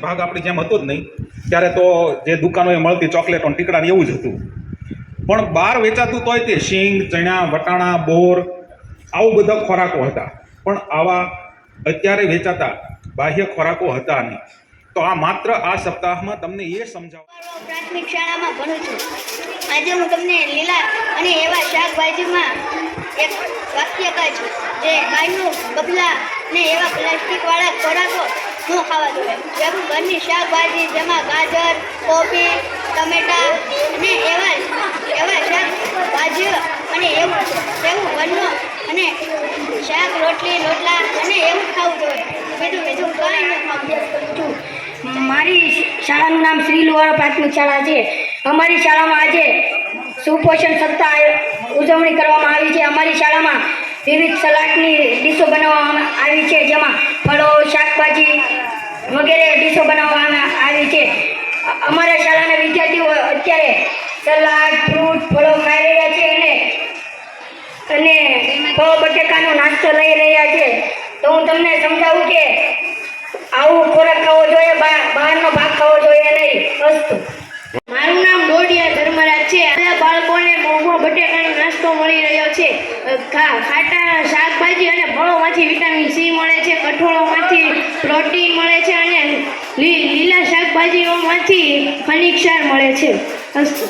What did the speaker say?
ભાગ આપણી જેમ હતો જ નહીં. ત્યારે તો જે દુકાનોએ મળતી ચોકલેટો અને ટીકડા એવું જ હતું. પણ બહાર વેચાતું તોય તે શીંગ, ચણા, વટાણા, બોર, આવું બધા ખોરાકો હતા. પણ આવા અત્યારે વેચાતા બાહ્ય ખોરાકો હતા નહીં. તો આ માત્ર આ સપ્તાહમાં તમને એ સમજાવ પ્રાથમિક શાળામાં ભણું છું. આજે હું તમને લીલા અને એવા શાકભાજીમાં એક વાક્ય કહું છું. જે ગાયનું, બબલા ને એવા પ્લાસ્ટિકવાળા ખોરાકો ન ખાવા જોઈએ? જેમ ઘરની શાકભાજી, જેમાં ગાજર, કોબી, ટમેટા અને એવા એવા શાકભાજીઓ અને એવું એવું ઘરનું અને શાક, રોટલી લોટલા અને એવું ખાવું જોઈએ. બીજું બીજું કાંઈ ન ખાવું મારી શાળાનું નામ શ્રી લુવારા પ્રાથમિક શાળા છે. અમારી શાળામાં આજે સુપોષણ સપ્તાહ ઉજવણી કરવામાં આવી છે. અમારી શાળામાં વિવિધ સલાડની ડીશો બનાવવામાં આવી છે, જેમાં ફળો, શાકભાજી વગેરે ડીશો બનાવવામાં આવી છે. અમારા શાળાના વિદ્યાર્થીઓ અત્યારે સલાડ, ફ્રૂટ, ફળો ખાઈ રહ્યા છે અને અને ફળ બટેકાનો નાસ્તો લઈ રહ્યા છે. તો હું તમને સમજાવું કે આવું ખોરાક ખાવો જોઈએ, બહારનો ભાગ ખાવો જોઈએ નહીં, અસ્તુ મારું નામ ડોડિયા ધર્મરાજ છે બધા બાળકોને મોંઘો બટેકાનો નાસ્તો મળી રહ્યો છે. ખાટા શાકભાજી અને ફળોમાંથી વિટામિન સી મળે છે, કઠોળોમાંથી પ્રોટીન મળે છે અને લીલા શાકભાજીઓમાંથી ખનિજ સાર મળે છે. અસ્તુ